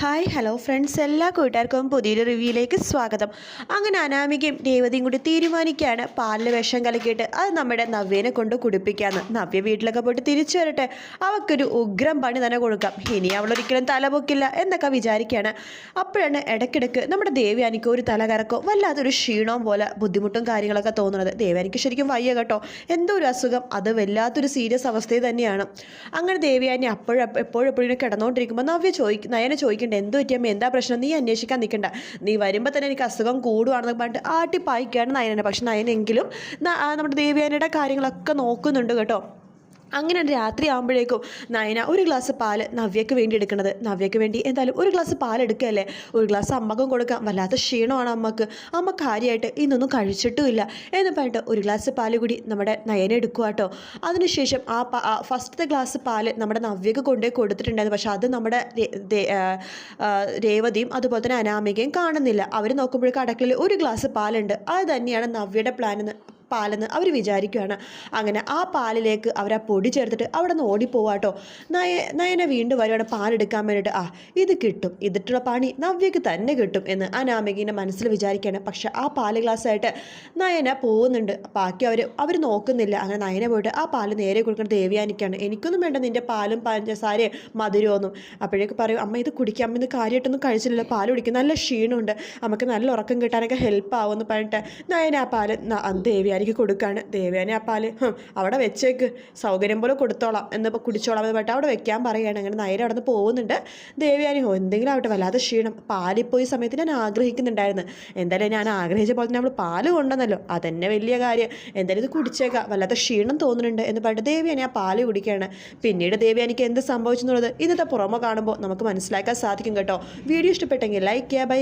Hi hello friends എല്ലാ കൂട്ടുകാർക്കും പുതിയൊരു റിവ്യൂയിലേക്ക് സ്വാഗതം. അങ്ങനെ അനാമികയും രേവതിയും കൂടി തീരുമാനിക്കുകയാണ്. പാലിൽ വിഷം കലക്കിയിട്ട് അത് നമ്മുടെ നവ്യനെ കൊണ്ട് കുടിപ്പിക്കാമെന്ന് നവ്യ വീട്ടിലൊക്കെ പോയിട്ട് തിരിച്ചു വരട്ടെ. അവൾക്കൊരു ഉഗ്രം പണി തന്നെ കൊടുക്കാം. ഇനി അവളൊരിക്കലും തലപൊക്കില്ല എന്നൊക്കെ വിചാരിക്കുകയാണ്. അപ്പോഴാണ് ഇടയ്ക്കിടയ്ക്ക് നമ്മുടെ ദേവ്യാനിക്ക് ഒരു തലകറക്കോ വല്ലാത്തൊരു ക്ഷീണവും പോലെ ബുദ്ധിമുട്ടും കാര്യങ്ങളൊക്കെ തോന്നുന്നത്. ദേവ്യാനിക്ക് ശരിക്കും വയ്യ കേട്ടോ. എന്തോ ഒരു അസുഖം. അത് വല്ലാത്തൊരു സീരിയസ് അവസ്ഥയിൽ തന്നെയാണ്. അങ്ങനെ ദേവ്യാനി അപ്പോഴും കിടന്നുകൊണ്ടിരിക്കുമ്പോൾ നവ്യ ചോദിക്കും നയനെ ചോദിക്കണ്ട എന്ത് പറ്റിയമ്മ എന്താ പ്രശ്നം? നീ അന്വേഷിക്കാൻ നിൽക്കണ്ട. നീ വരുമ്പോൾ തന്നെ എനിക്ക് അസുഖം കൂടുവാണെന്ന് പറഞ്ഞിട്ട് ആട്ടി പായിക്കാണ് നയനെ പക്ഷെ നയനെങ്കിലും നമ്മുടെ ദേവിയാനയുടെ കാര്യങ്ങളൊക്കെ നോക്കുന്നുണ്ട് കേട്ടോ. അങ്ങനെ രാത്രി ആകുമ്പോഴേക്കും നയന ഒരു ഗ്ലാസ് പാൽ നവ്യക്ക് വേണ്ടി എടുക്കണത് നവ്യക്ക് വേണ്ടി എന്തായാലും ഒരു ഗ്ലാസ് പാൽ എടുക്കുകയല്ലേ? ഒരു ഗ്ലാസ് അമ്മക്കും കൊടുക്കാം. വല്ലാത്ത ക്ഷീണമാണ് അമ്മയ്ക്ക്. അമ്മ കാര്യമായിട്ട് ഇന്നൊന്നും കഴിച്ചിട്ടുമില്ല. എന്ന് പറഞ്ഞിട്ട് ഒരു ഗ്ലാസ് പാൽ കൂടി നമ്മുടെ നയന എടുക്കുക കേട്ടോ അതിനുശേഷം ആ ഫസ്റ്റത്തെ ഗ്ലാസ് പാൽ നമ്മുടെ നവ്യക്ക് കൊണ്ടുപോയി കൊടുത്തിട്ടുണ്ടായിരുന്നു. പക്ഷെ അത് നമ്മുടെ രേവതിയും അതുപോലെ തന്നെ അനാമികയും കാണുന്നില്ല. അവർ നോക്കുമ്പോഴേക്കും അടക്കളയിൽ ഒരു ഗ്ലാസ് പാലുണ്ട്. അത് തന്നെയാണ് നവ്യയുടെ പ്ലാൻ എന്ന് പാലെന്ന് അവർ വിചാരിക്കുകയാണ് അങ്ങനെ ആ പാലിലേക്ക് അവർ ആ പൊടി ചേർത്തിട്ട് അവിടെ നിന്ന് ഓടിപ്പോവാട്ടോ. നയ നയന വീണ്ടും വരുവാണ് പാലെടുക്കാൻ വേണ്ടിയിട്ട്. ആ ഇത് കിട്ടും. ഇതിട്ടുള്ള പണി നവ്യക്ക് തന്നെ കിട്ടും എന്ന് ആ അനാമികയുടെ മനസ്സിൽ വിചാരിക്കുകയാണ്. പക്ഷേ ആ പാൽ ഗ്ലാസ്സായിട്ട് നയന പോകുന്നുണ്ട്. ബാക്കി അവർ അവർ നോക്കുന്നില്ല. അങ്ങനെ നയന പോയിട്ട് ആ പാൽ നേരെ കൊടുക്കുന്നത് ദേവിയാനിക്കാണ്. എനിക്കൊന്നും വേണ്ട നിന്റെ പാലും പഞ്ചസാരയും മധുരമൊന്നും അപ്പോഴേക്ക് പറയും അമ്മ ഇത് കുടിക്കാം. അമ്മ ഇത് കാര്യമായിട്ടൊന്നും കഴിച്ചില്ലല്ലോ. പാൽ കുടിക്കും നല്ല ക്ഷീണമുണ്ട്. നമുക്ക് നല്ല ഉറക്കം കിട്ടാനൊക്കെ ഹെൽപ്പ് ആവുമെന്ന് പറഞ്ഞിട്ട് നയന ആ പാൽ ന- ദേവ്യാനിക്ക് കൊടുക്കാണ്. ദേവ്യാനി ആ പാൽ ഹും, അവിടെ വെച്ചേക്ക്. സൗകര്യം പോലെ കൊടുത്തോളാം. എന്നിപ്പോൾ കുടിച്ചോളാം എന്ന് പറഞ്ഞിട്ട് അവിടെ വെക്കാൻ പറയുകയാണ്. അങ്ങനെ നൈര അവിടെ നിന്ന് പോകുന്നുണ്ട്. ദേവ്യാനി ഓ എന്തെങ്കിലും ആവട്ടെ വല്ലാതെ ക്ഷീണം. പാലിൽ പോയി സമയത്ത് ഞാൻ ആഗ്രഹിക്കുന്നുണ്ടായിരുന്നു. എന്തായാലും ഞാൻ ആഗ്രഹിച്ച പോലെ തന്നെ നമ്മൾ പാൽ കൊണ്ടുവന്നല്ലോ. അതന്നെ വലിയ കാര്യം. എന്തായാലും ഇത് കുടിച്ചേക്കാം. വല്ലാത്ത ക്ഷീണം തോന്നുന്നുണ്ട്. എന്ന് പറഞ്ഞിട്ട് ദേവ്യാനി ആ പാൽ കുടിക്കുകയാണ്. പിന്നീട് ദേവ്യാനിക്ക് എന്ത് സംഭവിച്ചെന്നുള്ളത് ഇന്നത്തെ പുറമെ കാണുമ്പോൾ നമുക്ക് മനസ്സിലാക്കാൻ സാധിക്കും കേട്ടോ. വീഡിയോ ഇഷ്ടപ്പെട്ടെങ്കിൽ ലൈക്ക് ചെയ്യുക ബൈ